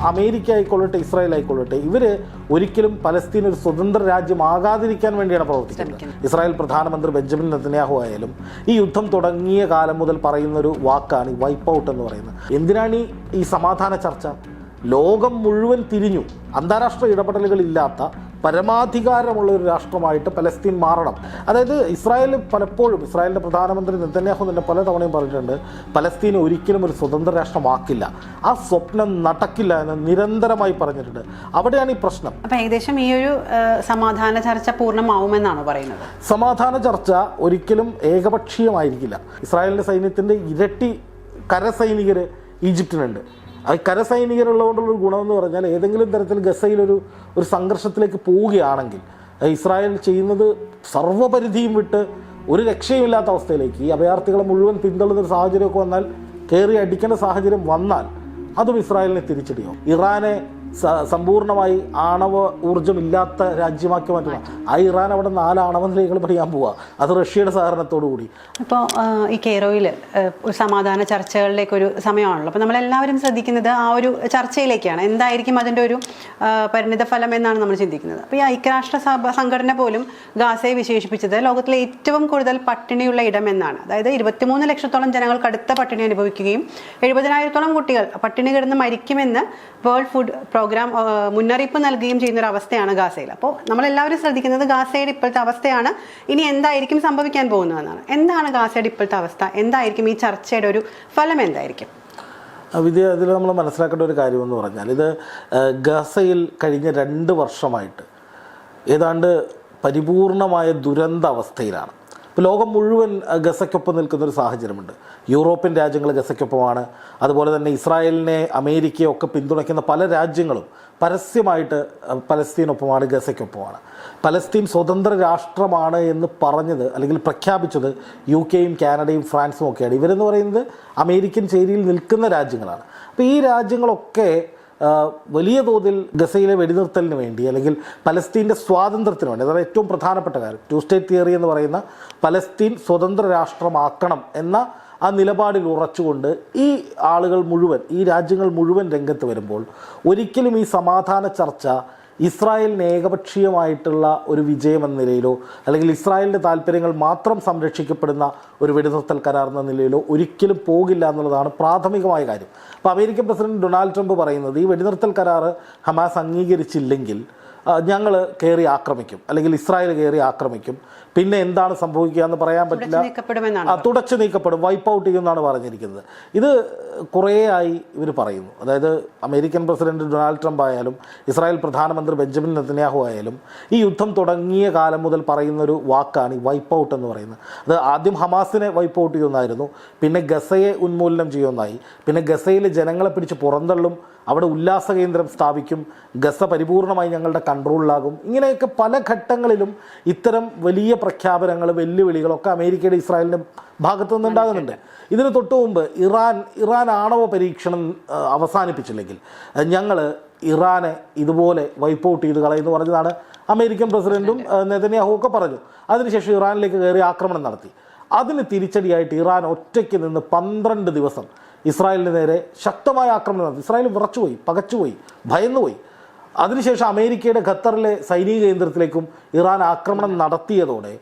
America ആയിക്കൊള്ളട്ടെ Israel ആയിക്കൊള്ളട്ടെ ഇവർ ഒരിക്കലും പലസ്തീൻ ഒരു സ്വതന്ത്ര രാജ്യമാകാതിരിക്കാൻ വേണ്ടിയാണ് പ്രവർത്തിക്കുന്നത്. ഇസ്രായേൽ പ്രധാനമന്ത്രി ബെഞ്ചമിൻ നെതന്യാഹു ആയാലും ഈ യുദ്ധം തുടങ്ങിയ കാലം മുതൽ പറയുന്ന ഒരു വാക്കാണ് ഈ വൈപ്പ് ഔട്ട് എന്ന് പറയുന്നത്. എന്തിനാണ് ഈ- ഈ സമാധാന ചർച്ച? ലോകം മുഴുവൻ തിരിഞ്ഞു. അന്താരാഷ്ട്ര ഇടപെടലുകൾ ഇല്ലാത്ത പരമാധികാരമുള്ള ഒരു രാഷ്ട്രമായിട്ട് പലസ്തീൻ മാറണം. അതായത് ഇസ്രായേൽ പലപ്പോഴും ഇസ്രായേലിന്റെ പ്രധാനമന്ത്രി നെതന്യാഹു തന്നെ പല തവണയും പറഞ്ഞിട്ടുണ്ട് പലസ്തീൻ ഒരിക്കലും ഒരു സ്വതന്ത്ര രാഷ്ട്രമാക്കില്ല. ആ സ്വപ്നം നടക്കില്ല എന്ന് നിരന്തരമായി പറഞ്ഞിട്ടുണ്ട്. അവിടെയാണ് ഈ പ്രശ്നം. അപ്പം ഏകദേശം ഈ ഒരു സമാധാന ചർച്ച പൂർണമാവുമെന്നാണ് പറയുന്നത്? സമാധാന ചർച്ച ഒരിക്കലും ഏകപക്ഷീയമായിരിക്കില്ല. ഇസ്രായേലിന്റെ സൈന്യത്തിന്റെ ഇരട്ടി കരസൈനികർ ഈജിപ്തിനുണ്ട്. കരസൈനികരുള്ളതുകൊണ്ടുള്ള ഗുണമെന്ന് പറഞ്ഞാൽ ഏതെങ്കിലും തരത്തിൽ ഗസയിലൊരു ഒരു സംഘർഷത്തിലേക്ക് പോവുകയാണെങ്കിൽ ഇസ്രായേൽ ചെയ്യുന്നത് സർവപരിധിയും വിട്ട് ഒരു രക്ഷയുമില്ലാത്ത അവസ്ഥയിലേക്ക് ഈ അഭയാർത്ഥികളെ മുഴുവൻ പിന്തള്ളുന്ന ഒരു സാഹചര്യമൊക്കെ വന്നാൽ കയറി അടിക്കേണ്ട സാഹചര്യം വന്നാൽ അതും ഇസ്രായേലിനെ തിരിച്ചടിയോ ഇറാനെ സമ്പൂർണമായി ആണവ ഊർജമില്ലാത്ത രാജ്യമാക്കി മാറ്റുക. ആ ഇറാൻ അവിടെ നാല് ആണവ നിലയങ്ങൾ പണിയാൻ പോവുക അത് റഷ്യയുടെ സഹകരണത്തോടു കൂടി. ഇപ്പോൾ ഈ കെയ്റോയിൽ സമാധാന ചർച്ചകളിലേക്ക് ഒരു സമയമാണല്ലോ. അപ്പോൾ നമ്മളെല്ലാവരും ശ്രദ്ധിക്കുന്നത് ആ ഒരു ചർച്ചയിലേക്കാണ്. എന്തായിരിക്കും അതിന്റെ ഒരു പരിണിത ഫലം എന്നാണ് നമ്മൾ ചിന്തിക്കുന്നത്. അപ്പോൾ ഈ ഐക്യരാഷ്ട്ര സഭ സംഘടന പോലും ഗാസയെ വിശേഷിപ്പിച്ചത് ലോകത്തിലെ ഏറ്റവും കൂടുതൽ പട്ടിണിയുള്ള ഇടം എന്നാണ്. അതായത് ഇരുപത്തിമൂന്ന് ലക്ഷത്തോളം ജനങ്ങൾ കടുത്ത പട്ടിണി അനുഭവിക്കുകയും എഴുപതിനായിരത്തോളം കുട്ടികൾ പട്ടിണി കിടന്ന് മരിക്കുമെന്ന് വേൾഡ് ഫുഡ് പ്രോഗ്രാം മുന്നറിയിപ്പ് നൽകുകയും ചെയ്യുന്ന ഒരു അവസ്ഥയാണ് ഗാസയിൽ. അപ്പോൾ നമ്മളെല്ലാവരും ശ്രദ്ധിക്കുന്നത് ഗാസയുടെ ഇപ്പോഴത്തെ അവസ്ഥയാണ്. ഇനി എന്തായിരിക്കും സംഭവിക്കാൻ പോകുന്നതെന്നാണ്. എന്താണ് ഗാസയുടെ ഇപ്പോഴത്തെ അവസ്ഥ? എന്തായിരിക്കും ഈ ചർച്ചയുടെ ഒരു ഫലം എന്തായിരിക്കും? വിദ്യ അതിൽ നമ്മൾ മനസ്സിലാക്കേണ്ട ഒരു കാര്യമെന്ന് പറഞ്ഞാൽ ഇത് ഗസയിൽ കഴിഞ്ഞ രണ്ട് വർഷമായിട്ട് ഏതാണ്ട് പരിപൂർണമായ ദുരന്ത അവസ്ഥയിലാണ് ഇപ്പോൾ ലോകം മുഴുവൻ ഗസയ്ക്കൊപ്പം നിൽക്കുന്ന ഒരു സാഹചര്യമുണ്ട്. യൂറോപ്യൻ രാജ്യങ്ങൾ ഗസയ്ക്കൊപ്പമാണ്. അതുപോലെ തന്നെ ഇസ്രായേലിനെ അമേരിക്കയെ ഒക്കെ പിന്തുണയ്ക്കുന്ന പല രാജ്യങ്ങളും പരസ്യമായിട്ട് പലസ്തീനൊപ്പമാണ് ഗസയ്ക്കൊപ്പമാണ്. പലസ്തീൻ സ്വതന്ത്ര രാഷ്ട്രമാണ് എന്ന് പറഞ്ഞത് അല്ലെങ്കിൽ പ്രഖ്യാപിച്ചത് യു കെയും കാനഡയും ഫ്രാൻസും ഒക്കെയാണ്. ഇവരെന്ന് പറയുന്നത് അമേരിക്കൻ ചേരിയിൽ നിൽക്കുന്ന രാജ്യങ്ങളാണ്. അപ്പോൾ ഈ രാജ്യങ്ങളൊക്കെ വലിയ തോതിൽ ഗസയിലെ വെടിനിർത്തലിന് വേണ്ടി അല്ലെങ്കിൽ പലസ്തീന്റെ സ്വാതന്ത്ര്യത്തിന് വേണ്ടി അതാണ് ഏറ്റവും പ്രധാനപ്പെട്ട കാര്യം. ടു സ്റ്റേറ്റ് തിയറി എന്ന് പറയുന്ന പലസ്തീൻ സ്വതന്ത്ര രാഷ്ട്രമാക്കണം എന്ന ആ നിലപാടിൽ ഉറച്ചുകൊണ്ട് ഈ ആളുകൾ മുഴുവൻ ഈ രാജ്യങ്ങൾ മുഴുവൻ രംഗത്ത് വരുമ്പോൾ ഒരിക്കലും ഈ സമാധാന ചർച്ച ഇസ്രായേലിന് ഏകപക്ഷീയമായിട്ടുള്ള ഒരു വിജയം എന്ന നിലയിലോ അല്ലെങ്കിൽ ഇസ്രായേലിന്റെ താല്പര്യങ്ങൾ മാത്രം സംരക്ഷിക്കപ്പെടുന്ന ഒരു വെടിനിർത്തൽ കരാർ എന്ന നിലയിലോ ഒരിക്കലും പോകില്ല എന്നുള്ളതാണ് പ്രാഥമികമായ കാര്യം. അപ്പോൾ അമേരിക്കൻ പ്രസിഡന്റ് ഡൊണാൾഡ് ട്രംപ് പറയുന്നത് ഈ വെടിനിർത്തൽ കരാർ ഹമാസ് അംഗീകരിച്ചില്ലെങ്കിൽ ഞങ്ങൾ കയറി ആക്രമിക്കും. അല്ലെങ്കിൽ ഇസ്രായേൽ കയറി ആക്രമിക്കും. പിന്നെ എന്താണ് സംഭവിക്കുക എന്ന് പറയാൻ പറ്റില്ല. തുടച്ചു നീക്കപ്പെടും. വൈപ്പ് ഔട്ട് ചെയ്യുമെന്നാണ് പറഞ്ഞിരിക്കുന്നത്. ഇത് കുറേ ആയി ഇവർ പറയുന്നു. അതായത് അമേരിക്കൻ പ്രസിഡന്റ് ഡൊണാൾഡ് ട്രംപ് ആയാലും ഇസ്രായേൽ പ്രധാനമന്ത്രി ബെഞ്ചമിൻ നെതന്യാഹു ആയാലും ഈ യുദ്ധം തുടങ്ങിയ കാലം മുതൽ പറയുന്നൊരു വാക്കാണ് ഈ വൈപ്പ് ഔട്ട് എന്ന് പറയുന്നത്. അത് ആദ്യം ഹമാസിനെ വൈപ്പ് ഔട്ട് ചെയ്യുമെന്നായിരുന്നു പിന്നെ ഗസയെ ഉന്മൂലനം ചെയ്യുമെന്നായി പിന്നെ ഗസയിലെ ജനങ്ങളെ പിടിച്ച് പുറന്തള്ളും അവിടെ ഉല്ലാസ കേന്ദ്രം സ്ഥാപിക്കും ഗസ പരിപൂർണമായി ഞങ്ങളുടെ കൺട്രോളിലാകും. ഇങ്ങനെയൊക്കെ പല ഘട്ടങ്ങളിലും ഇത്തരം വലിയ പ്രഖ്യാപനങ്ങൾ വെല്ലുവിളികളൊക്കെ അമേരിക്കയുടെ ഇസ്രായേലിന്റെ ഭാഗത്തു നിന്നുണ്ടാകുന്നുണ്ട് ഇതിന് തൊട്ട് മുമ്പ് ഇറാൻ ഇറാൻ ആണവ പരീക്ഷണം അവസാനിപ്പിച്ചില്ലെങ്കിൽ ഞങ്ങൾ ഇറാനെ ഇതുപോലെ വൈപ്പ് ഔട്ട് ചെയ്ത് കളയെന്ന് പറഞ്ഞതാണ് അമേരിക്കൻ പ്രസിഡന്റും നെതന്യാഹു ഒക്കെ പറഞ്ഞു. അതിനുശേഷം ഇറാനിലേക്ക് കയറി ആക്രമണം നടത്തി. അതിന് തിരിച്ചടിയായിട്ട് ഇറാൻ ഒറ്റയ്ക്ക് നിന്ന് പന്ത്രണ്ട് ദിവസം ഇസ്രായേലിന് നേരെ ശക്തമായ ആക്രമണം നടത്തി. ഇസ്രായേൽ വിറച്ചുപോയി പകച്ചുപോയി ഭയന്നുപോയി. അതിനുശേഷം അമേരിക്കയുടെ ഖത്തറിലെ സൈനിക കേന്ദ്രത്തിലേക്കും ഇറാൻ ആക്രമണം നടത്തിയതോടെ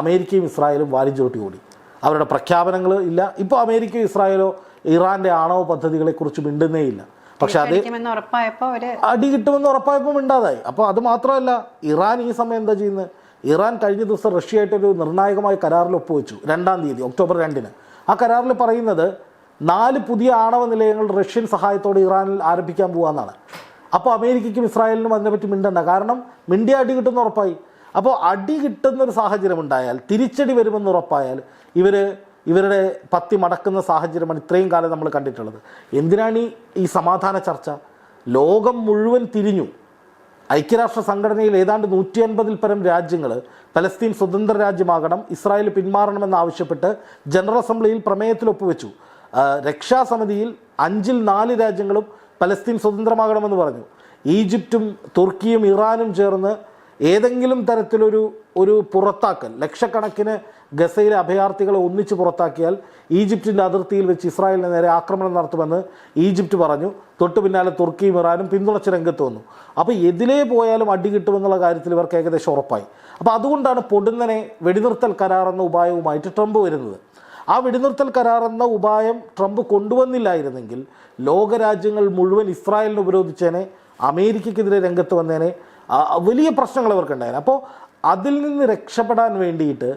അമേരിക്കയും ഇസ്രായേലും വാലിഞ്ചോട്ടി ഓടി അവരുടെ പ്രഖ്യാപനങ്ങൾ ഇല്ല. ഇപ്പോൾ അമേരിക്കയോ ഇസ്രായേലോ ഇറാന്റെ ആണവ പദ്ധതികളെക്കുറിച്ച് മിണ്ടുന്നേ ഇല്ല പക്ഷെ അത് അടി കിട്ടുമെന്ന് ഉറപ്പായപ്പോൾ മിണ്ടാതായി. അപ്പോൾ അത് മാത്രമല്ല ഇറാൻ ഈ സമയം എന്താ ചെയ്യുന്നത്? ഇറാൻ കഴിഞ്ഞ ദിവസം റഷ്യയായിട്ടൊരു നിർണായകമായ കരാറിൽ ഒപ്പുവെച്ചു രണ്ടാം തീയതി ഒക്ടോബർ രണ്ടിന്. ആ കരാറിൽ പറയുന്നത് നാല് പുതിയ ആണവ നിലയങ്ങൾ റഷ്യൻ സഹായത്തോടെ ഇറാനിൽ ആരംഭിക്കാൻ പോകാമെന്നാണ് അപ്പോൾ അമേരിക്കയ്ക്കും ഇസ്രായേലിനും അതിനെപ്പറ്റി മിണ്ടണ്ട. കാരണം മിണ്ടിയ അടി കിട്ടുന്ന ഉറപ്പായി. അപ്പോൾ അടി കിട്ടുന്ന ഒരു സാഹചര്യം ഉണ്ടായാൽ തിരിച്ചടി വരുമെന്ന് ഉറപ്പായാൽ ഇവർ ഇവരുടെ പത്തി മടക്കുന്ന സാഹചര്യമാണ് ഇത്രയും കാലം നമ്മൾ കണ്ടിട്ടുള്ളത്. എന്തിനാണ് ഈ ഈ സമാധാന ചർച്ച? ലോകം മുഴുവൻ തിരിഞ്ഞു. ഐക്യരാഷ്ട്ര സംഘടനയിൽ ഏതാണ്ട് നൂറ്റി അൻപതിൽ പരം രാജ്യങ്ങൾ പലസ്തീൻ സ്വതന്ത്ര രാജ്യമാകണം ഇസ്രായേൽ പിന്മാറണമെന്ന് ആവശ്യപ്പെട്ട് ജനറൽ അസംബ്ലിയിൽ പ്രമേയത്തിൽ ഒപ്പുവെച്ചു. രക്ഷാസമിതിയിൽ അഞ്ചിൽ നാല് രാജ്യങ്ങളും പലസ്തീൻ സ്വതന്ത്രമാകണമെന്ന് പറഞ്ഞു. ഈജിപ്തും തുർക്കിയും ഇറാനും ചേർന്ന് ഏതെങ്കിലും തരത്തിലൊരു ഒരു പുറത്താക്കൽ ലക്ഷക്കണക്കിന് ഗസയിലെ അഭയാർത്ഥികളെ ഒന്നിച്ച് പുറത്താക്കിയാൽ ഈജിപ്തിന്റെ അതിർത്തിയിൽ വെച്ച് ഇസ്രായേലിന് നേരെ ആക്രമണം നടത്തുമെന്ന് ഈജിപ്റ്റ് പറഞ്ഞു. തൊട്ടു പിന്നാലെ തുർക്കിയും ഇറാനും പിന്തുണച്ച് രംഗത്ത് വന്നു. അപ്പോൾ എതിലേ പോയാലും അടി കിട്ടുമെന്നുള്ള കാര്യത്തിൽ ഇവർക്ക് ഏകദേശം ഉറപ്പായി. അപ്പോൾ അതുകൊണ്ടാണ് പൊടുന്നനെ വെടിനിർത്തൽ കരാർ എന്ന ഉപായവുമായിട്ട് ട്രംപ് വരുന്നത്. ആ വെടിനിർത്തൽ കരാർ എന്ന ഉപായം ട്രംപ് കൊണ്ടുവന്നില്ലായിരുന്നെങ്കിൽ ലോകരാജ്യങ്ങൾ മുഴുവൻ ഇസ്രായേലിനെ ഉപരോധിച്ചേനെ അമേരിക്കക്കെതിരെ രംഗത്ത് വന്നേനെ വലിയ പ്രശ്നങ്ങൾ അവർക്കുണ്ടായിരുന്നു അപ്പോൾ അതിൽ നിന്ന് രക്ഷപ്പെടാൻ വേണ്ടിയിട്ട്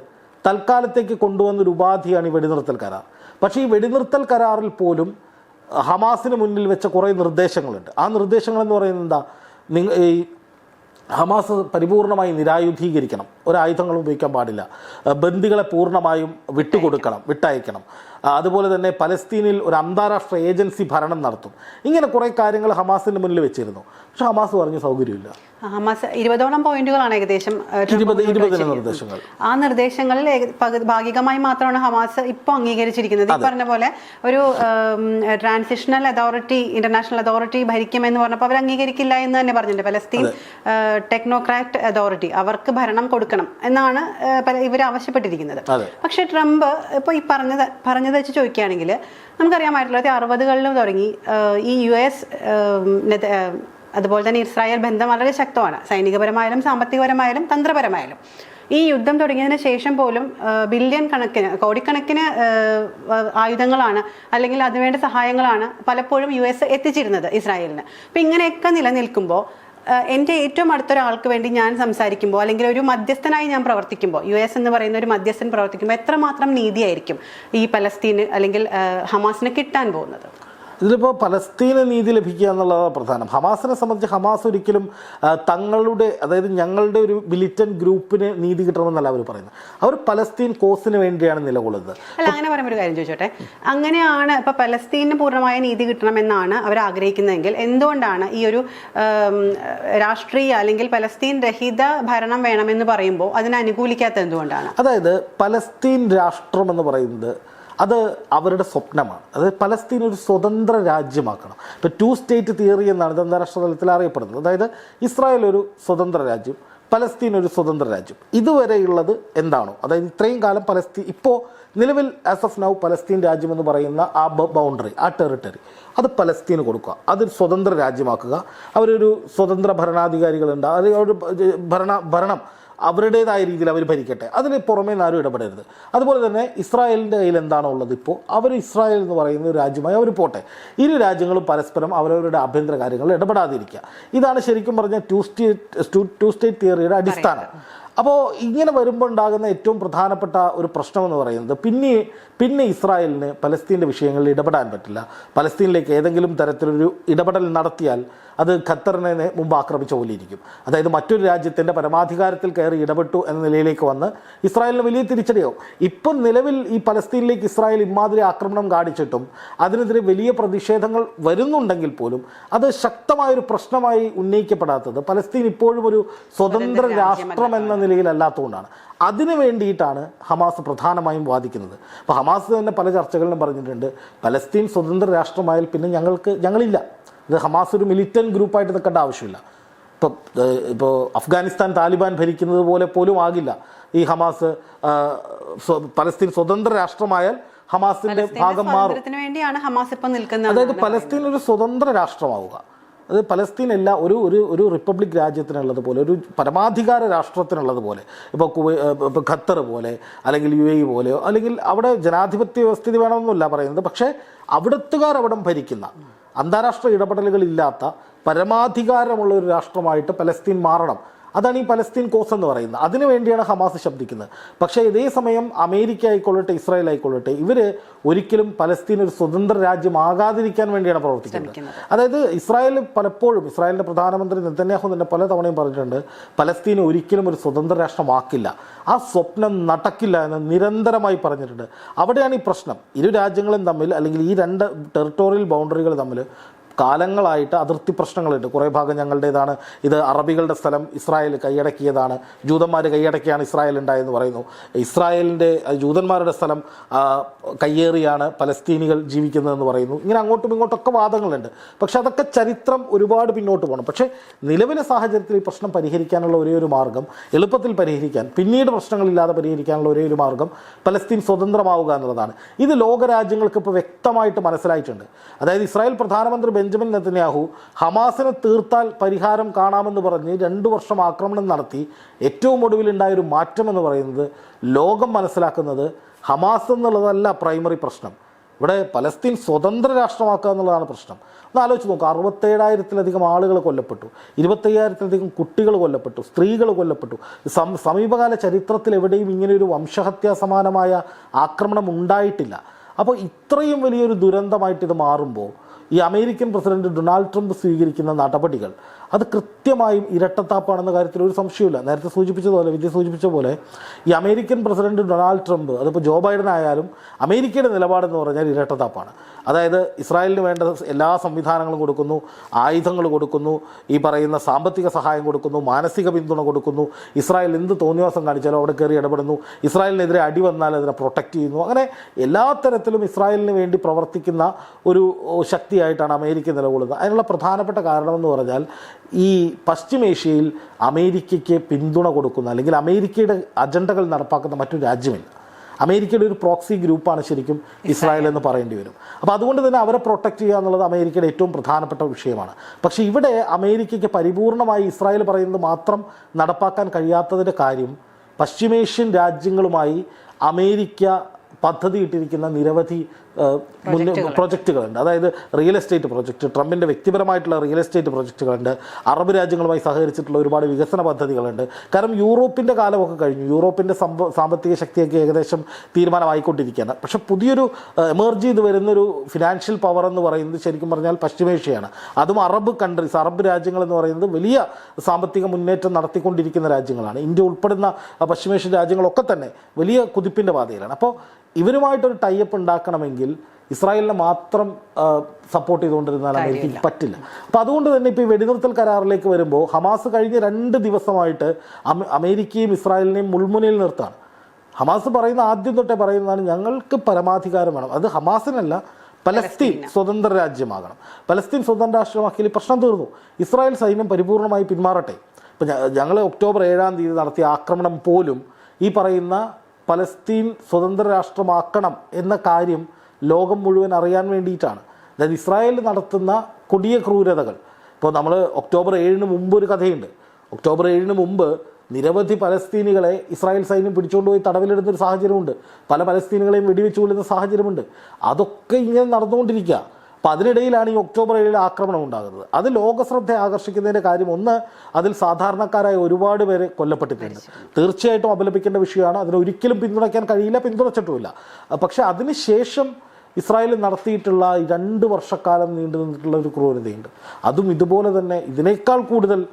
തൽക്കാലത്തേക്ക് കൊണ്ടുവന്നൊരു ഉപാധിയാണ് ഈ വെടിനിർത്തൽ കരാർ. പക്ഷേ ഈ വെടിനിർത്തൽ കരാറിൽ പോലും ഹമാസിന് മുന്നിൽ വെച്ച കുറേ നിർദ്ദേശങ്ങളുണ്ട്. ആ നിർദ്ദേശങ്ങൾ എന്ന് പറയുന്നത് എന്താ? നിങ്ങൾ ഈ ഹമാസ് പരിപൂർണമായി നിരായുധീകരിക്കണം. ഒരായുധങ്ങളും ഉപയോഗിക്കാൻ പാടില്ല. ബന്ദികളെ പൂർണമായും വിട്ടുകൊടുക്കണം വിട്ടയക്കണം. അതുപോലെ തന്നെ പലസ്തീനിൽ ഒരു അന്താരാഷ്ട്ര ഏജൻസി ഭരണം നടത്തും. ഇങ്ങനെ കുറേ കാര്യങ്ങൾ ഹമാസിന്റെ മുന്നിൽ വെച്ചിരുന്നു. പക്ഷെ ഹമാസ് പറഞ്ഞ സൗകര്യമില്ല. ഹമാസ് ഇരുപതോളം പോയിന്റുകളാണ് ഏകദേശം. നിർദ്ദേശങ്ങൾ. ആ നിർദ്ദേശങ്ങളിൽ ഭാഗികമായി മാത്രമാണ് ഹമാസ് ഇപ്പോൾ അംഗീകരിച്ചിരിക്കുന്നത്. ഈ പറഞ്ഞ പോലെ ഒരു ട്രാൻസിഷണൽ അതോറിറ്റി ഇന്റർനാഷണൽ അതോറിറ്റി ഭരിക്കുമെന്ന് പറഞ്ഞപ്പോൾ അവർ അംഗീകരിക്കില്ല എന്ന് തന്നെ പറഞ്ഞിട്ടുണ്ട്. പലസ്തീൻ ടെക്നോക്രാറ്റ് അതോറിറ്റി അവർക്ക് ഭരണം കൊടുക്കണം എന്നാണ് ഇവർ ആവശ്യപ്പെട്ടിരിക്കുന്നത്. പക്ഷെ ട്രംപ് ഇപ്പോൾ ഈ പറഞ്ഞത് പറഞ്ഞത് വെച്ച് ചോദിക്കുകയാണെങ്കിൽ നമുക്കറിയാം ആയിരത്തി തൊള്ളായിരത്തി അറുപതുകളിലും തുടങ്ങി. ഈ യു എസ് അതുപോലെ തന്നെ ഇസ്രായേൽ ബന്ധം വളരെ ശക്തമാണ്. സൈനികപരമായാലും സാമ്പത്തികപരമായാലും തന്ത്രപരമായാലും. ഈ യുദ്ധം തുടങ്ങിയതിന് ശേഷം പോലും ബില്യൺ കണക്കിന് കോടിക്കണക്കിന് ആയുധങ്ങളാണ് അല്ലെങ്കിൽ അതിനുവേണ്ട സഹായങ്ങളാണ് പലപ്പോഴും യു എസ് എത്തിച്ചിരുന്നത് ഇസ്രായേലിന്. അപ്പം ഇങ്ങനെയൊക്കെ നിലനിൽക്കുമ്പോൾ എന്റെ ഏറ്റവും അടുത്തൊരാൾക്ക് വേണ്ടി ഞാൻ സംസാരിക്കുമ്പോൾ അല്ലെങ്കിൽ ഒരു മധ്യസ്ഥനായി ഞാൻ പ്രവർത്തിക്കുമ്പോൾ യു എസ് എന്ന് പറയുന്ന ഒരു മധ്യസ്ഥൻ പ്രവർത്തിക്കുമ്പോൾ എത്രമാത്രം നീതിയായിരിക്കും ഈ പലസ്തീന് അല്ലെങ്കിൽ ഹമാസിന് കിട്ടാൻ പോകുന്നത്? ഇതിലിപ്പോൾ പലസ്തീന് നീതി ലഭിക്കുക എന്നുള്ളതാണ് പ്രധാനം. ഹമാസിനെ സംബന്ധിച്ച് ഹമാസ് ഒരിക്കലും തങ്ങളുടെ അതായത് ഞങ്ങളുടെ ഒരു മിലിറ്റന്റ് ഗ്രൂപ്പിന് നീതി കിട്ടണമെന്നല്ല അവർ പറയുന്നത്. അവർ പലസ്തീൻ കോസിന് വേണ്ടിയാണ് നിലകൊള്ളുന്നത്. അല്ല അങ്ങനെ പറയുമ്പോൾ ഒരു കാര്യം ചോദിച്ചോട്ടെ? അങ്ങനെയാണ് ഇപ്പോൾ പലസ്തീന് പൂർണമായ നീതി കിട്ടണമെന്നാണ് അവർ ആഗ്രഹിക്കുന്നതെങ്കിൽ എന്തുകൊണ്ടാണ് ഈ ഒരു രാഷ്ട്രീയ അല്ലെങ്കിൽ പലസ്തീൻ രഹിത ഭരണം വേണമെന്ന് പറയുമ്പോൾ അതിനെ അനുകൂലിക്കാത്ത എന്തുകൊണ്ടാണ്? അതായത് പലസ്തീൻ രാഷ്ട്രം എന്ന് പറയുന്നത് അത് അവരുടെ സ്വപ്നമാണ്. അത് പലസ്തീൻ ഒരു സ്വതന്ത്ര രാജ്യമാക്കണം. ഇപ്പോൾ ടു സ്റ്റേറ്റ് തിയറി എന്നാണ് ഇത് അന്താരാഷ്ട്ര തലത്തിൽ അറിയപ്പെടുന്നത്. അതായത് ഇസ്രായേൽ ഒരു സ്വതന്ത്ര രാജ്യം പലസ്തീൻ ഒരു സ്വതന്ത്ര രാജ്യം. ഇതുവരെയുള്ളത് എന്താണോ? അതായത് ഇത്രയും കാലം പലസ്തീൻ ഇപ്പോൾ നിലവിൽ ആസ് ഓഫ് നൗ പലസ്തീൻ രാജ്യം എന്ന് പറയുന്ന ആ ബൗണ്ടറി ആ ടെറിട്ടറി അത് പലസ്തീന് കൊടുക്കുക. അത് സ്വതന്ത്ര രാജ്യമാക്കുക. അവരൊരു സ്വതന്ത്ര ഭരണാധികാരികളുണ്ട്. ഒരു ഭരണ ഭരണം അവരുടേതായ രീതിയിൽ അവർ ഭരിക്കട്ടെ. അതിന് പുറമേ നിന്ന് ആരും ഇടപെടരുത്. അതുപോലെ തന്നെ ഇസ്രായേലിന്റെ കയ്യിൽ എന്താണോ ഉള്ളത് ഇപ്പോൾ? അവർ ഇസ്രായേൽ എന്ന് പറയുന്ന ഒരു രാജ്യമായി അവർ പോട്ടെ. ഇരു രാജ്യങ്ങളും പരസ്പരം അവരവരുടെ ആഭ്യന്തര കാര്യങ്ങളിൽ ഇടപെടാതിരിക്കുക. ഇതാണ് ശരിക്കും പറഞ്ഞ ടു സ്റ്റേറ്റ് ടു സ്റ്റേറ്റ് തിയറിയുടെ അടിസ്ഥാനം. അപ്പോൾ ഇങ്ങനെ വരുമ്പോൾ ഉണ്ടാകുന്ന ഏറ്റവും പ്രധാനപ്പെട്ട ഒരു പ്രശ്നം എന്ന് പറയുന്നത് പിന്നെ പിന്നെ ഇസ്രായേലിന് പലസ്തീന്റെ വിഷയങ്ങളിൽ ഇടപെടാൻ പറ്റില്ല. പലസ്തീനിലേക്ക് ഏതെങ്കിലും തരത്തിലൊരു ഇടപെടൽ നടത്തിയാൽ അത് ഖത്തറിനെ മുമ്പ് ആക്രമിച്ച പോലെ ഇരിക്കും. അതായത് മറ്റൊരു രാജ്യത്തിന്റെ പരമാധികാരത്തിൽ കയറി ഇടപെട്ടു എന്ന നിലയിലേക്ക് വന്ന് ഇസ്രായേലിന് വലിയ തിരിച്ചടിയാവും ഇപ്പം നിലവിൽ ഈ പലസ്തീനിലേക്ക് ഇസ്രായേൽ ഇമാതിരി ആക്രമണം കാണിച്ചിട്ടും അതിനെതിരെ വലിയ പ്രതിഷേധങ്ങൾ വരുന്നുണ്ടെങ്കിൽ പോലും അത് ശക്തമായൊരു പ്രശ്നമായി ഉന്നയിക്കപ്പെടാത്തത് പലസ്തീൻ ഇപ്പോഴും ഒരു സ്വതന്ത്ര രാഷ്ട്രം എന്ന നിലയിലല്ലാത്തതുകൊണ്ടാണ്. അതിനു വേണ്ടിയിട്ടാണ് ഹമാസ് പ്രധാനമായും വാദിക്കുന്നത്. അപ്പോൾ ഹമാസ് തന്നെ പല ചർച്ചകളിലും പറഞ്ഞിട്ടുണ്ട് പലസ്തീൻ സ്വതന്ത്ര രാഷ്ട്രമായാൽ പിന്നെ ഞങ്ങൾക്ക് ഞങ്ങളില്ല. ഇത് ഹമാസ് ഒരു മിലിറ്റന്റ് ഗ്രൂപ്പായിട്ട് നിൽക്കേണ്ട ആവശ്യമില്ല. ഇപ്പോൾ ഇപ്പോൾ അഫ്ഗാനിസ്ഥാൻ താലിബാൻ ഭരിക്കുന്നത് പോലെ പോലും ആകില്ല. ഈ ഹമാസ് പലസ്തീൻ സ്വതന്ത്ര രാഷ്ട്രമായാൽ ഹമാസിന്റെ ഭാഗം മാറും. അതായത് പലസ്തീൻ ഒരു സ്വതന്ത്ര രാഷ്ട്രമാവുക. അത് പലസ്തീൻ ഒരു ഒരു ഒരു റിപ്പബ്ലിക് രാജ്യത്തിനുള്ളത് പോലെ ഒരു പരമാധികാര രാഷ്ട്രത്തിനുള്ളത് പോലെ ഇപ്പോൾ കുവൈ ഇപ്പോൾ ഖത്തർ പോലെ അല്ലെങ്കിൽ യു എ പോലെയോ അല്ലെങ്കിൽ അവിടെ ജനാധിപത്യ വ്യവസ്ഥിതി വേണമെന്നല്ല പറയുന്നത് പക്ഷേ അവിടത്തുകാർ അവിടെ ഭരിക്കുന്ന അന്താരാഷ്ട്ര ഇടപെടലുകളില്ലാത്ത പരമാധികാരമുള്ള ഒരു രാഷ്ട്രമായിട്ട് പലസ്തീൻ മാറണം. അതാണ് ഈ പലസ്തീൻ കോസ് എന്ന് പറയുന്നത്. അതിനു വേണ്ടിയാണ് ഹമാസ് ശബ്ദിക്കുന്നത്. പക്ഷേ ഇതേ സമയം അമേരിക്ക ആയിക്കൊള്ളട്ടെ ഇസ്രായേൽ ആയിക്കൊള്ളട്ടെ ഇവർ ഒരിക്കലും പലസ്തീൻ ഒരു സ്വതന്ത്ര രാജ്യമാകാതിരിക്കാൻ വേണ്ടിയാണ് പ്രവർത്തിക്കുന്നത്. അതായത് ഇസ്രായേൽ പലപ്പോഴും ഇസ്രായേലിന്റെ പ്രധാനമന്ത്രി നെതന്യാഹു തന്നെ പല തവണയും പറഞ്ഞിട്ടുണ്ട് പലസ്തീനെ ഒരിക്കലും ഒരു സ്വതന്ത്ര രാഷ്ട്രമാക്കില്ല. ആ സ്വപ്നം നടക്കില്ല എന്ന് നിരന്തരമായി പറഞ്ഞിട്ടുണ്ട്. അവിടെയാണ് ഈ പ്രശ്നം. ഇരു രാജ്യങ്ങളും തമ്മിൽ അല്ലെങ്കിൽ ഈ രണ്ട് ടെറിട്ടോറിയൽ ബൗണ്ടറികൾ തമ്മിൽ കാലങ്ങളായിട്ട് അതിർത്തി പ്രശ്നങ്ങളുണ്ട്. കുറേ ഭാഗം ഞങ്ങളുടേതാണ്. ഇത് അറബികളുടെ സ്ഥലം ഇസ്രായേൽ കൈയടക്കിയതാണ്. ജൂതന്മാർ കൈയടക്കിയാണ് ഇസ്രായേൽ ഉണ്ടായെന്ന് പറയുന്നു. ഇസ്രായേലിന്റെ ജൂതന്മാരുടെ സ്ഥലം കയ്യേറിയാണ് പലസ്തീനികൾ ജീവിക്കുന്നതെന്ന് പറയുന്നു. ഇങ്ങനെ അങ്ങോട്ടും ഇങ്ങോട്ടൊക്കെ വാദങ്ങളുണ്ട്. പക്ഷേ അതൊക്കെ ചരിത്രം ഒരുപാട് പിന്നോട്ട് പോകണം. പക്ഷേ നിലവിലെ സാഹചര്യത്തിൽ ഈ പ്രശ്നം പരിഹരിക്കാനുള്ള ഒരേ ഒരു മാർഗം എളുപ്പത്തിൽ പരിഹരിക്കാൻ പിന്നീട് പ്രശ്നങ്ങളില്ലാതെ പരിഹരിക്കാനുള്ള ഒരേ ഒരു മാർഗം പലസ്തീൻ സ്വതന്ത്രമാവുക എന്നുള്ളതാണ്. ഇത് ലോകരാജ്യങ്ങൾക്ക് ഇപ്പോൾ വ്യക്തമായിട്ട് മനസ്സിലായിട്ടുണ്ട്. അതായത് ഇസ്രായേൽ പ്രധാനമന്ത്രി ബെഞ്ചമിൻ നെതന്യാഹു ഹമാസിനെ തീർത്താൽ പരിഹാരം കാണാമെന്ന് പറഞ്ഞ് രണ്ടു വർഷം ആക്രമണം നടത്തി ഏറ്റവും ഒടുവിലുണ്ടായ ഒരു മാറ്റം എന്ന് പറയുന്നത് ലോകം മനസ്സിലാക്കുന്നത് ഹമാസ് എന്നുള്ളതല്ല പ്രൈമറി പ്രശ്നം. ഇവിടെ പലസ്തീൻ സ്വതന്ത്ര രാഷ്ട്രമാക്കുക എന്നുള്ളതാണ് പ്രശ്നം. ഒന്ന് ആലോചിച്ച് നോക്കുക അറുപത്തേഴായിരത്തിലധികം ആളുകൾ കൊല്ലപ്പെട്ടു ഇരുപത്തയ്യായിരത്തിലധികം കുട്ടികൾ കൊല്ലപ്പെട്ടു സ്ത്രീകൾ കൊല്ലപ്പെട്ടു. സം സമീപകാല ചരിത്രത്തിൽ എവിടെയും ഇങ്ങനെയൊരു വംശഹത്യാ സമാനമായ ആക്രമണം ഉണ്ടായിട്ടില്ല. അപ്പോൾ ഇത്രയും വലിയൊരു ദുരന്തമായിട്ട് ഇത് മാറുമ്പോൾ ഈ അമേരിക്കൻ പ്രസിഡന്റ് ഡൊണാൾഡ് ട്രംപ് സ്വീകരിക്കുന്ന നടപടികൾ അത് കൃത്യമായും ഇരട്ടത്താപ്പാണെന്ന കാര്യത്തിൽ ഒരു സംശയമില്ല നേരത്തെ സൂചിപ്പിച്ചതുപോലെ വിദ്യ സൂചിപ്പിച്ച പോലെ ഈ അമേരിക്കൻ പ്രസിഡന്റ് ഡൊണാൾഡ് ട്രംപ് അതിപ്പോൾ ജോ ബൈഡൻ ആയാലും അമേരിക്കയുടെ നിലപാടെന്ന് പറഞ്ഞാൽ ഇരട്ടത്താപ്പാണ്. അതായത് ഇസ്രായേലിന് വേണ്ട എല്ലാ സംവിധാനങ്ങളും കൊടുക്കുന്നു ആയുധങ്ങൾ കൊടുക്കുന്നു ഈ പറയുന്ന സാമ്പത്തിക സഹായം കൊടുക്കുന്നു മാനസിക പിന്തുണ കൊടുക്കുന്നു. ഇസ്രായേൽ എന്ത് തോന്നിവാസം കാണിച്ചാലും അവിടെ കയറി ഇടപെടുന്നു. ഇസ്രായേലിനെതിരെ അടി വന്നാൽ അതിനെ പ്രൊട്ടക്റ്റ് ചെയ്യുന്നു. അങ്ങനെ എല്ലാ തരത്തിലും ഇസ്രായേലിന് വേണ്ടി പ്രവർത്തിക്കുന്ന ഒരു ശക്തിയായിട്ടാണ് അമേരിക്ക നിലകൊള്ളുന്നത്. അതിനുള്ള പ്രധാനപ്പെട്ട കാരണമെന്ന് പറഞ്ഞാൽ ഈ പശ്ചിമേഷ്യയിൽ അമേരിക്കയ്ക്ക് പിന്തുണ കൊടുക്കുന്ന അല്ലെങ്കിൽ അമേരിക്കയുടെ അജണ്ടകൾ നടപ്പാക്കുന്ന മറ്റൊരു രാജ്യമില്ല. അമേരിക്കയുടെ ഒരു പ്രോക്സി ഗ്രൂപ്പാണ് ശരിക്കും ഇസ്രായേൽ എന്ന് പറയേണ്ടി വരും. അപ്പോൾ അതുകൊണ്ട് തന്നെ അവരെ പ്രൊട്ടക്റ്റ് ചെയ്യുക എന്നുള്ളത് അമേരിക്കയുടെ ഏറ്റവും പ്രധാനപ്പെട്ട വിഷയമാണ്. പക്ഷേ ഇവിടെ അമേരിക്കയ്ക്ക് പരിപൂർണമായി ഇസ്രായേൽ പറയുന്നത് മാത്രം നടപ്പാക്കാൻ കഴിയാത്തതിന്റെ കാര്യം പശ്ചിമേഷ്യൻ രാജ്യങ്ങളുമായി അമേരിക്ക പദ്ധതി ഇട്ടിരിക്കുന്ന നിരവധി പ്രൊജക്റ്റുകളുണ്ട്. അതായത് റിയൽ എസ്റ്റേറ്റ് പ്രൊജക്റ്റ് ട്രംപിന്റെ വ്യക്തിപരമായിട്ടുള്ള റിയൽ എസ്റ്റേറ്റ് പ്രൊജക്റ്റുകളുണ്ട്. അറബ് രാജ്യങ്ങളുമായി സഹകരിച്ചിട്ടുള്ള ഒരുപാട് വികസന പദ്ധതികളുണ്ട്. കാരണം യൂറോപ്പിന്റെ കാലമൊക്കെ കഴിഞ്ഞു. യൂറോപ്പിന്റെ സമ്പ സാമ്പത്തിക ശക്തിയൊക്കെ ഏകദേശം തീരുമാനമായിക്കൊണ്ടിരിക്കുകയാണ്. പക്ഷേ പുതിയൊരു എമർജ് ചെയ്ത് വരുന്നൊരു ഫിനാൻഷ്യൽ പവർ എന്ന് പറയുന്നത് ശരിക്കും പറഞ്ഞാൽ പശ്ചിമേഷ്യയാണ്. അതും അറബ് കൺട്രീസ് അറബ് രാജ്യങ്ങൾ എന്ന് പറയുന്നത് വലിയ സാമ്പത്തിക മുന്നേറ്റം നടത്തിക്കൊണ്ടിരിക്കുന്ന രാജ്യങ്ങളാണ്. ഇന്ത്യ ഉൾപ്പെടുന്ന പശ്ചിമേഷ്യൻ രാജ്യങ്ങളൊക്കെ തന്നെ വലിയ കുതിപ്പിന്റെ പാതയിലാണ്. അപ്പോൾ ഇവരുമായിട്ടൊരു ടൈപ്പ് ഉണ്ടാക്കണമെങ്കിൽ ഇസ്രായേലിനെ മാത്രം സപ്പോർട്ട് ചെയ്തുകൊണ്ടിരുന്നാൽ അമേരിക്കയ്ക്ക് പറ്റില്ല. അപ്പോൾ അതുകൊണ്ട് തന്നെ ഇപ്പോൾ ഈ വെടിനിർത്തൽ കരാറിലേക്ക് വരുമ്പോൾ ഹമാസ് കഴിഞ്ഞ രണ്ട് ദിവസമായിട്ട് അമേരിക്കയും ഇസ്രായേലിനെയും മുൾമുനയിൽ നിർത്താണ് ഹമാസ് പറയുന്ന ആദ്യം തൊട്ടേ പറയുന്നതാണ് ഞങ്ങൾക്ക് പരമാധികാരം വേണം. അത് ഹമാസിനല്ല പലസ്തീൻ സ്വതന്ത്ര രാജ്യമാകണം. പലസ്തീൻ സ്വതന്ത്ര രാഷ്ട്രമാക്കിയാൽ പ്രശ്നം തീർന്നു. ഇസ്രായേൽ സൈന്യം പരിപൂർണമായി പിന്മാറട്ടെ. ഇപ്പം ഞങ്ങൾ ഒക്ടോബർ ഏഴാം തീയതി നടത്തിയ ആക്രമണം പോലും ഈ പറയുന്ന പലസ്തീൻ സ്വതന്ത്ര രാഷ്ട്രമാക്കണം എന്ന കാര്യം ലോകം മുഴുവൻ അറിയാൻ വേണ്ടിയിട്ടാണ്. അതായത് ഇസ്രായേൽ നടത്തുന്ന കൊടിയ ക്രൂരതകൾ. ഇപ്പോൾ നമ്മൾ ഒക്ടോബർ ഏഴിന് മുമ്പ് ഒരു കഥയുണ്ട്. ഒക്ടോബർ ഏഴിന് മുമ്പ് നിരവധി പലസ്തീനികളെ ഇസ്രായേൽ സൈന്യം പിടിച്ചുകൊണ്ട് പോയി തടവിലിടുന്നൊരു സാഹചര്യമുണ്ട്. പല പലസ്തീനുകളെയും വെടിവെച്ച് കൊല്ലുന്ന സാഹചര്യമുണ്ട്. അതൊക്കെ ഇങ്ങനെ നടന്നുകൊണ്ടിരിക്കുക. അപ്പോൾ അതിനിടയിലാണ് ഈ ഒക്ടോബർ ഏഴിൽ ആക്രമണം ഉണ്ടാകുന്നത്. അത് ലോകശ്രദ്ധ ആകർഷിക്കുന്നതിന്റെ കാര്യം ഒന്ന് അതിൽ സാധാരണക്കാരായ ഒരുപാട് പേര് കൊല്ലപ്പെട്ടിട്ടുണ്ട്. തീർച്ചയായിട്ടും അപലപിക്കേണ്ട വിഷയമാണ്. അതിനൊരിക്കലും പിന്തുണയ്ക്കാൻ കഴിയില്ല പിന്തുണച്ചിട്ടുമില്ല. പക്ഷേ അതിനുശേഷം ഇസ്രായേൽ നടത്തിയിട്ടുള്ള രണ്ട് വർഷക്കാലം നീണ്ടു നിന്നിട്ടുള്ള ഒരു ക്രൂരതയുണ്ട്. അതും ഇതുപോലെ തന്നെ ഇതിനേക്കാൾ കൂടുതൽ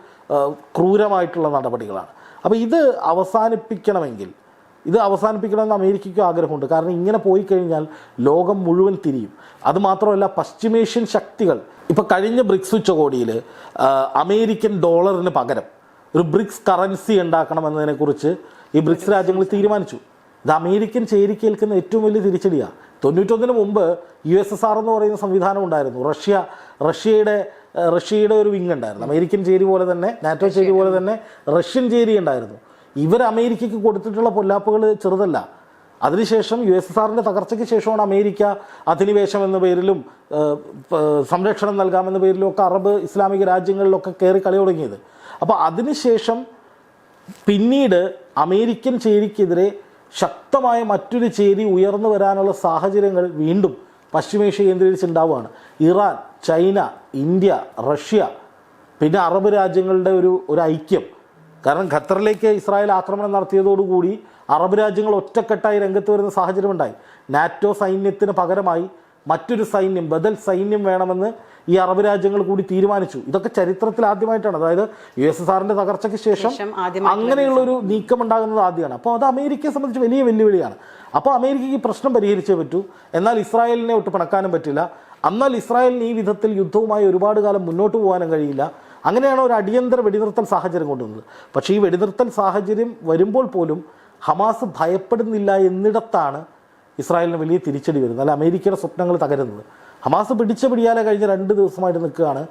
ക്രൂരമായിട്ടുള്ള നടപടികളാണ്. അപ്പോൾ ഇത് അവസാനിപ്പിക്കണമെങ്കിൽ ഇത് അവസാനിപ്പിക്കണമെന്ന് അമേരിക്കയ്ക്കും ആഗ്രഹമുണ്ട്. കാരണം ഇങ്ങനെ പോയി കഴിഞ്ഞാൽ ലോകം മുഴുവൻ തിരിയും. അതുമാത്രമല്ല പശ്ചിമേഷ്യൻ ശക്തികൾ ഇപ്പോൾ കഴിഞ്ഞ ബ്രിക്സ് ഉച്ചകോടിയിൽ അമേരിക്കൻ ഡോളറിന് പകരം ഒരു ബ്രിക്സ് കറൻസി ഉണ്ടാക്കണമെന്നതിനെക്കുറിച്ച് ഈ ബ്രിക്സ് രാജ്യങ്ങൾ തീരുമാനിച്ചു. ഇത് അമേരിക്കൻ ചേരിക്കേൽക്കുന്ന ഏറ്റവും വലിയ തിരിച്ചടിയാണ് തൊണ്ണൂറ്റൊന്നിന് മുമ്പ് യു എസ് എസ് ആർ എന്ന് പറയുന്ന സംവിധാനം ഉണ്ടായിരുന്നു. റഷ്യ റഷ്യയുടെ റഷ്യയുടെ ഒരു വിങ് ഉണ്ടായിരുന്നു. അമേരിക്കൻ ചേരി പോലെ തന്നെ നാറ്റോ ചേരി പോലെ തന്നെ റഷ്യൻ ചേരി ഉണ്ടായിരുന്നു. ഇവർ അമേരിക്കയ്ക്ക് കൊടുത്തിട്ടുള്ള പൊല്ലാപ്പുകൾ ചെറുതല്ല. അതിനുശേഷം യു എസ് എസ് ആറിന്റെ തകർച്ചയ്ക്ക് ശേഷമാണ് അമേരിക്ക അധിനിവേശം എന്ന പേരിലും സംരക്ഷണം നൽകാമെന്ന പേരിലും ഒക്കെ അറബ് ഇസ്ലാമിക രാജ്യങ്ങളിലൊക്കെ കയറി കളി തുടങ്ങിയത്. അപ്പോൾ അതിനുശേഷം പിന്നീട് അമേരിക്കൻ ചേരിക്കെതിരെ ശക്തമായ മറ്റൊരു ചേരി ഉയർന്നു വരാനുള്ള സാഹചര്യങ്ങൾ വീണ്ടും പശ്ചിമേഷ്യ കേന്ദ്രീകരിച്ചുണ്ടാവുകയാണ്. ഇറാൻ ചൈന ഇന്ത്യ റഷ്യ പിന്നെ അറബ് രാജ്യങ്ങളുടെ ഒരു ഒരു ഐക്യം. കാരണം ഖത്തറിലേക്ക് ഇസ്രായേൽ ആക്രമണം നടത്തിയതോടുകൂടി അറബ് രാജ്യങ്ങൾ ഒറ്റക്കെട്ടായി രംഗത്ത് വരുന്ന സാഹചര്യമുണ്ടായി. നാറ്റോ സൈന്യത്തിന് പകരമായി മറ്റൊരു സൈന്യം ബദൽ സൈന്യം വേണമെന്ന് ഈ അറബ് രാജ്യങ്ങൾ കൂടി തീരുമാനിച്ചു. ഇതൊക്കെ ചരിത്രത്തിൽ ആദ്യമായിട്ടാണ്. അതായത് യു എസ് എസ് ആറിന്റെ തകർച്ചയ്ക്ക് ശേഷം അങ്ങനെയുള്ള ഒരു നീക്കം ഉണ്ടാകുന്നത് ആദ്യമാണ്. അപ്പോൾ അത് അമേരിക്കയെ സംബന്ധിച്ച് വലിയ വെല്ലുവിളിയാണ്. അപ്പോൾ അമേരിക്കയ്ക്ക് ഈ പ്രശ്നം പരിഹരിച്ചേ പറ്റൂ. എന്നാൽ ഇസ്രായേലിനെ ഒട്ട് പിണക്കാനും പറ്റില്ല. എന്നാൽ ഇസ്രായേലിന് ഈ വിധത്തിൽ യുദ്ധവുമായി ഒരുപാട് കാലം മുന്നോട്ട് പോകാനും കഴിയില്ല. അങ്ങനെയാണ് ഒരു അടിയന്തര വെടിനിർത്തൽ സാഹചര്യം കൊണ്ടുവന്നത്. പക്ഷേ ഈ വെടിനിർത്തൽ സാഹചര്യം വരുമ്പോൾ പോലും ഹമാസ് ഭയപ്പെടുന്നില്ല എന്നിടത്താണ് ഇസ്രായേലിന് വലിയ തിരിച്ചടി വരുന്നത് അല്ല അമേരിക്കയുടെ സ്വപ്നങ്ങൾ തകരുന്നത്. ഹമാസ് പിടിച്ച പിടിയാലെ കഴിഞ്ഞ രണ്ട് ദിവസമായിട്ട് നിൽക്കുകയാണ്.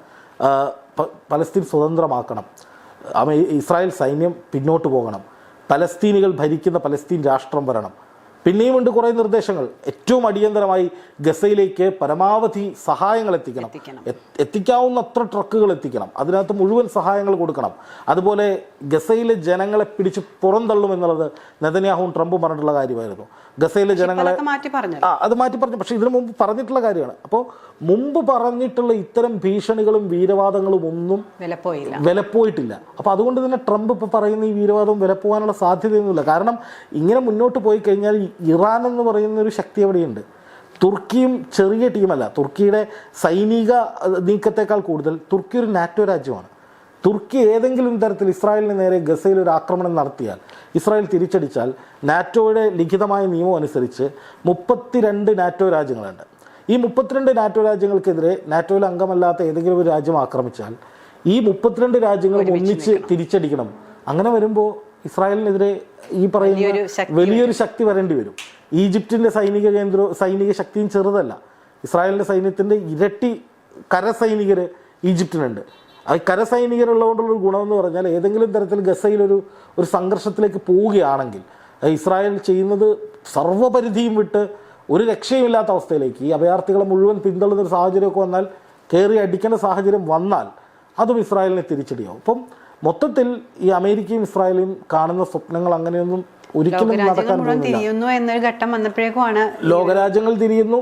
പലസ്തീൻ സ്വതന്ത്രമാക്കണം. അമേ ഇസ്രായേൽ സൈന്യം പിന്നോട്ട് പോകണം. പലസ്തീനികൾ ഭരിക്കുന്ന പലസ്തീൻ രാഷ്ട്രം വരണം. പിന്നെയും ഉണ്ട് കുറേ നിർദ്ദേശങ്ങൾ. ഏറ്റവും അടിയന്തരമായി ഗസയിലേക്ക് പരമാവധി സഹായങ്ങൾ എത്തിക്കണം. എത്തിക്കാവുന്ന അത്ര ട്രക്കുകൾ എത്തിക്കണം. അതിനകത്ത് മുഴുവൻ സഹായങ്ങൾ കൊടുക്കണം. അതുപോലെ ഗസയിലെ ജനങ്ങളെ പിടിച്ച് പുറന്തള്ളും എന്നുള്ളത് നെതന്യാഹുവും ട്രംപും പറഞ്ഞിട്ടുള്ള കാര്യമായിരുന്നു. ഗസയിലെ ജനങ്ങളെ അതൊക്കെ മാറ്റി പറഞ്ഞു ആ അത് മാറ്റി പറഞ്ഞു. പക്ഷെ ഇതിനു മുമ്പ് പറഞ്ഞിട്ടുള്ള കാര്യമാണ്. അപ്പോൾ മുമ്പ് പറഞ്ഞിട്ടുള്ള ഇത്തരം ഭീഷണികളും വീരവാദങ്ങളും ഒന്നും വിലപ്പോയില്ല. വിലപ്പോയിട്ടില്ല. അപ്പോൾ അതുകൊണ്ട് തന്നെ ട്രംപ് ഇപ്പോൾ പറയുന്ന ഈ വീരവാദവും വിലപ്പോകാനുള്ള സാധ്യതയൊന്നുമില്ല. കാരണം ഇങ്ങനെ മുന്നോട്ട് പോയി കഴിഞ്ഞാൽ ഇറാൻ എന്ന് പറയുന്ന ഒരു ശക്തി എവിടെയുണ്ട്? തുർക്കിയും ചെറിയ ടീമല്ല. തുർക്കിയുടെ സൈനിക നീക്കത്തെക്കാൾ കൂടുതൽ തുർക്കി ഒരു നാറ്റോ രാജ്യമാണ്. തുർക്കി ഏതെങ്കിലും തരത്തിൽ ഇസ്രായേലിന് നേരെ ഗസയിൽ ഒരു ആക്രമണം നടത്തിയാൽ ഇസ്രായേൽ തിരിച്ചടിച്ചാൽ നാറ്റോയുടെ ലിഖിതമായ നിയമം അനുസരിച്ച് മുപ്പത്തിരണ്ട് നാറ്റോ രാജ്യങ്ങളുണ്ട്. ഈ മുപ്പത്തിരണ്ട് നാറ്റോ രാജ്യങ്ങൾക്കെതിരെ നാറ്റോയിൽ അംഗമല്ലാത്ത ഏതെങ്കിലും ഒരു രാജ്യം ആക്രമിച്ചാൽ ഈ മുപ്പത്തിരണ്ട് രാജ്യങ്ങളും ഒന്നിച്ച് തിരിച്ചടിക്കണം. അങ്ങനെ വരുമ്പോൾ ഇസ്രായേലിനെതിരെ ഈ പറയുന്ന വലിയൊരു ശക്തി വരേണ്ടി വരും. ഈജിപ്തിന്റെ സൈനിക കേന്ദ്ര സൈനിക ശക്തിയും ചെറുതല്ല. ഇസ്രായേലിന്റെ സൈന്യത്തിന്റെ ഇരട്ടി കരസൈനികർ ഈജിപ്തിനുണ്ട്. ആ കരസൈനികരുള്ളതുകൊണ്ടുള്ളൊരു ഗുണമെന്ന് പറഞ്ഞാൽ ഏതെങ്കിലും തരത്തിൽ ഗസയിലൊരു ഒരു സംഘർഷത്തിലേക്ക് പോവുകയാണെങ്കിൽ ഇസ്രായേൽ ചെയ്യുന്നത് സർവപരിധിയും വിട്ട് ഒരു രക്ഷയുമില്ലാത്ത അവസ്ഥയിലേക്ക് ഈ അഭയാർത്ഥികളെ മുഴുവൻ പിന്തള്ളുന്ന ഒരു സാഹചര്യമൊക്കെ വന്നാൽ കയറി അടിക്കേണ്ട സാഹചര്യം വന്നാൽ അതും ഇസ്രായേലിനെ തിരിച്ചടിയാവും. അപ്പം മൊത്തത്തിൽ ഈ അമേരിക്കയും ഇസ്രായേലും കാണുന്ന സ്വപ്നങ്ങൾ അങ്ങനെയൊന്നും ഒരിക്കലും നടക്കാൻ പോകുന്നില്ല. ലോകരാജ്യങ്ങൾ തിരിയുന്നു.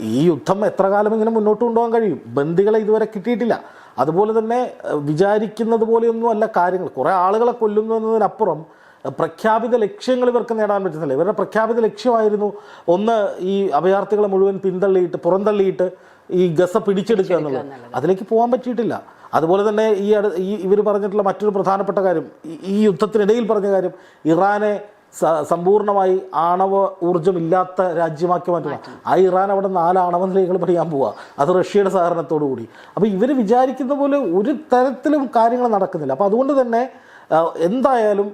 ഈ യുദ്ധം എത്ര കാലം ഇങ്ങനെ മുന്നോട്ട് കൊണ്ടുപോകാൻ കഴിയും? ബന്ദികളെ ഇതുവരെ കിട്ടിയിട്ടില്ല. അതുപോലെ തന്നെ വിചാരിക്കുന്നത് പോലെയൊന്നും അല്ല കാര്യങ്ങൾ. കുറേ ആളുകളെ കൊല്ലുന്നു എന്നതിനപ്പുറം പ്രഖ്യാപിത ലക്ഷ്യങ്ങൾ ഇവർക്ക് നേടാൻ പറ്റുന്നില്ല. ഇവരുടെ പ്രഖ്യാപിത ലക്ഷ്യമായിരുന്നു ഒന്ന് ഈ അഭയാർത്ഥികളെ മുഴുവൻ പിന്തള്ളിയിട്ട് പുറന്തള്ളിയിട്ട് ഈ ഗസ പിടിച്ചെടുക്കുക എന്നുള്ളത്. അതിലേക്ക് പോകാൻ പറ്റിയിട്ടില്ല. അതുപോലെ തന്നെ ഈ ഈ ഇവർ പറഞ്ഞിട്ടുള്ള മറ്റൊരു പ്രധാനപ്പെട്ട കാര്യം ഈ- യുദ്ധത്തിനിടയിൽ പറഞ്ഞ കാര്യം ഇറാനെ സമ്പൂർണമായി ആണവ ഊർജമില്ലാത്ത രാജ്യമാക്കി മാറ്റുക. ആ ഇറാൻ അവിടെ നാല് ആണവ നിലയങ്ങൾ പണിയാൻ പോവുക അത് റഷ്യയുടെ സഹകരണത്തോടു കൂടി. അപ്പോൾ ഇവർ വിചാരിക്കുന്ന പോലെ ഒരു തരത്തിലും കാര്യങ്ങൾ നടക്കുന്നില്ല. അപ്പോൾ അതുകൊണ്ട് തന്നെ എന്തായാലും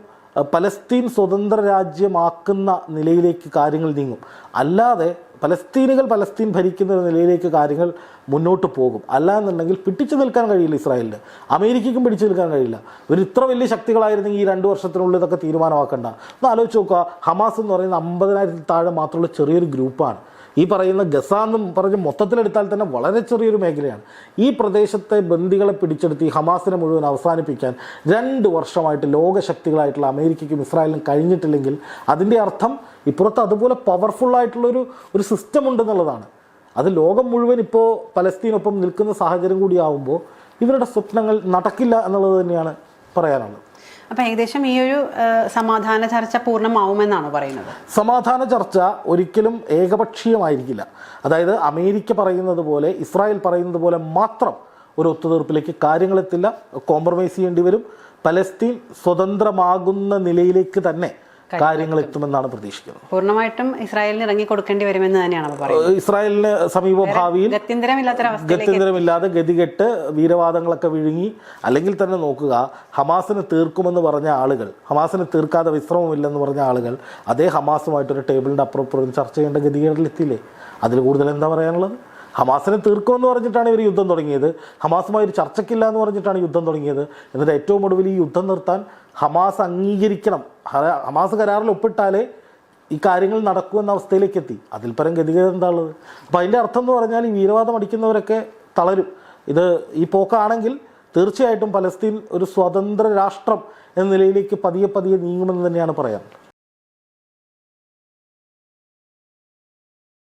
പലസ്തീൻ സ്വതന്ത്ര രാജ്യമാക്കുന്ന നിലയിലേക്ക് കാര്യങ്ങൾ നീങ്ങും. അല്ലാതെ പലസ്തീനുകൾ പലസ്തീൻ ഭരിക്കുന്ന നിലയിലേക്ക് കാര്യങ്ങൾ മുന്നോട്ട് പോകും. അല്ല എന്നുണ്ടെങ്കിൽ പിടിച്ചു നിൽക്കാൻ കഴിയില്ല ഇസ്രായേലിന്. അമേരിക്കയ്ക്കും പിടിച്ചു നിൽക്കാൻ കഴിയില്ല. ഒരു ഇത്ര വലിയ ശക്തികളായിരുന്നെങ്കിൽ ഈ രണ്ട് വർഷത്തിനുള്ളിൽ ഇതൊക്കെ തീരുമാനമാക്കണ്ട. ഒന്ന് ആലോചിച്ച് നോക്കുക. ഹമാസ് എന്ന് പറയുന്ന അമ്പതിനായിരത്തിൽ താഴെ മാത്രമുള്ള ചെറിയൊരു ഗ്രൂപ്പാണ്. ഈ പറയുന്ന ഗസ എന്നും പറഞ്ഞ് മൊത്തത്തിലെടുത്താൽ തന്നെ വളരെ ചെറിയൊരു മേഖലയാണ്. ഈ പ്രദേശത്തെ ബന്ദികളെ പിടിച്ചെടുത്ത് ഈ ഹമാസിനെ മുഴുവൻ അവസാനിപ്പിക്കാൻ രണ്ട് വർഷമായിട്ട് ലോകശക്തികളായിട്ടുള്ള അമേരിക്കയ്ക്കും ഇസ്രായേലിനും കഴിഞ്ഞിട്ടില്ലെങ്കിൽ അതിന്റെ അർത്ഥം ഇപ്പുറത്ത് അതുപോലെ പവർഫുള്ളായിട്ടുള്ളൊരു ഒരു സിസ്റ്റം ഉണ്ടെന്നുള്ളതാണ് അത് ലോകം മുഴുവൻ ഇപ്പോൾ പലസ്തീനൊപ്പം നിൽക്കുന്ന സാഹചര്യം കൂടിയാവുമ്പോൾ ഇവരുടെ സ്വപ്നങ്ങൾ നടക്കില്ല എന്നുള്ളത് തന്നെയാണ് പറയാനുള്ളത്. അപ്പൊ ഏകദേശം ഈ ഒരു സമാധാന ചർച്ച പൂർണമാവുമെന്നാണ് പറയുന്നത്. സമാധാന ചർച്ച ഒരിക്കലും ഏകപക്ഷീയമായിരിക്കില്ല. അതായത് അമേരിക്ക പറയുന്നത് പോലെ ഇസ്രായേൽ പറയുന്നത് പോലെ മാത്രം ഒരു ഒത്തുതീർപ്പിലേക്ക് കാര്യങ്ങളെത്തില്ല. കോംപ്രമൈസ് ചെയ്യേണ്ടി വരും. പലസ്തീൻ സ്വതന്ത്രമാകുന്ന നിലയിലേക്ക് തന്നെ കാര്യങ്ങൾ എത്തുമെന്നാണ് പ്രതീക്ഷിക്കുന്നത്. പൂർണമായിട്ടും ഇസ്രായേലിന് ഇറങ്ങി കൊടുക്കേണ്ടി വരുമെന്ന് തന്നെയാണ് പറയുന്നത്. ഇസ്രായേലിന് സമീപ ഭാവിയിൽ ഗത്യന്തരമില്ലാതെ ഗതികെട്ട് വീരവാദങ്ങളൊക്കെ വിഴുങ്ങി അല്ലെങ്കിൽ തന്നെ നോക്കുക ഹമാസിന് തീർക്കുമെന്ന് പറഞ്ഞ ആളുകൾ ഹമാസിന് തീർക്കാതെ വിശ്രമമില്ലെന്ന് പറഞ്ഞ ആളുകൾ അതേ ഹമാസുമായിട്ടൊരു ടേബിളിന്റെ അപ്പുറപ്പുറം ചർച്ച ചെയ്യേണ്ട ഗതികേടിലെത്തിയില്ലേ അതിൽ കൂടുതൽ എന്താ പറയാനുള്ളത്? ഹമാസിനെ തീർക്കുമെന്ന് പറഞ്ഞിട്ടാണ് ഇവർ യുദ്ധം തുടങ്ങിയത്. ഹമാസുമായി ഒരു ചർച്ചയ്ക്കില്ല എന്ന് പറഞ്ഞിട്ടാണ് യുദ്ധം തുടങ്ങിയത്. എന്നിട്ട് ഏറ്റവും ഒടുവിൽ ഈ യുദ്ധം നിർത്താൻ ഹമാസ് അംഗീകരിക്കണം. ഹമാസ് കരാറിൽ ഒപ്പിട്ടാലേ ഈ കാര്യങ്ങൾ നടക്കൂ എന്ന അവസ്ഥയിലേക്ക് എത്തി. അതിൽ പരം ഗതികേതം എന്താ ഉള്ളത് അപ്പം അതിന്റെ അർത്ഥം എന്ന് പറഞ്ഞാൽ ഈ വീരവാദം അടിക്കുന്നവരൊക്കെ തളരും. ഇത് ഈ പോക്കാണെങ്കിൽ തീർച്ചയായിട്ടും പലസ്തീൻ ഒരു സ്വതന്ത്ര രാഷ്ട്രം എന്ന നിലയിലേക്ക് പതിയെ പതിയെ നീങ്ങുമെന്ന് തന്നെയാണ് പറയാൻ.